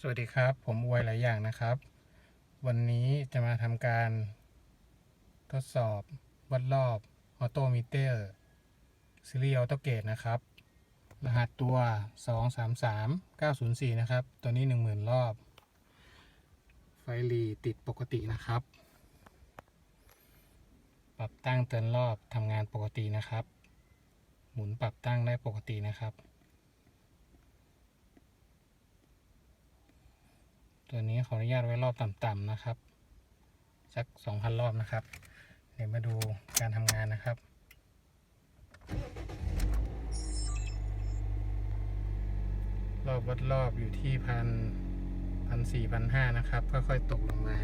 สวัสดีครับ ผมอวยหลายอย่างนะครับ วันนี้จะมาทำการ ทดสอบวัดรอบออโตมิเตอร์ซีรีส์ออโตเกตนะครับ รหัสตัว 233904 นะครับ ตัวนี้ 10,000 รอบ ไฟลีติดปกตินะครับ ปรับตั้งเตือนรอบทำงานปกตินะครับ หมุนปรับตั้งได้ปกตินะครับ ตัวนี้ขออนุญาตไว้รอบต่ำๆนะครับ สัก 2,000 รอบนะครับ เดี๋ยวมาดูการทำงานนะครับรอบวัดรอบอยู่ที่พันพันสี่พันห้านะครับ ค่อยๆตกลงมา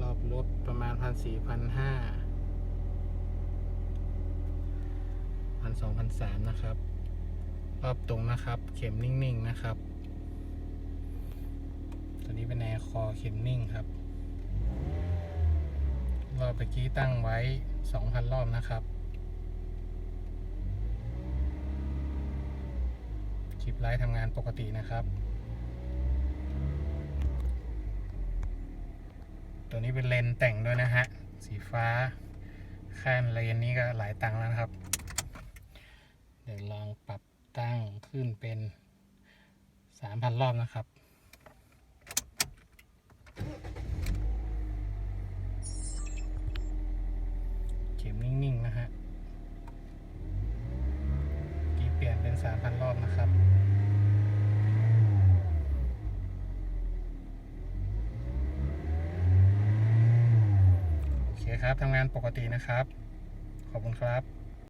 รอบลดประมาณพันสี่พันห้าพันสองพันสามนะครับ รอบตรงนะครับ เข็มนิ่งๆนะครับ ตัวนี้เป็นแอร์ คอเข็มนิ่งครับ รอบเมื่อกี้ตั้งไว้ 2,000 รอบนะครับชิปไลท์ทำงานปกตินะครับ ตัวนี้เป็นเลนแต่งด้วยนะฮะ สีฟ้าข้าเลนนี้ก็หลายตังค์แล้วนะครับ เดี๋ยวลองปรับตั้งขึ้นเป็น 3,000 รอบนะครับ ข็มนิ่ง ๆ นะฮะกี่เปลี่ยนเป็น 3,000 รอบนะครับโอเคครับทำงานปกตินะครับ ขอบคุณครับ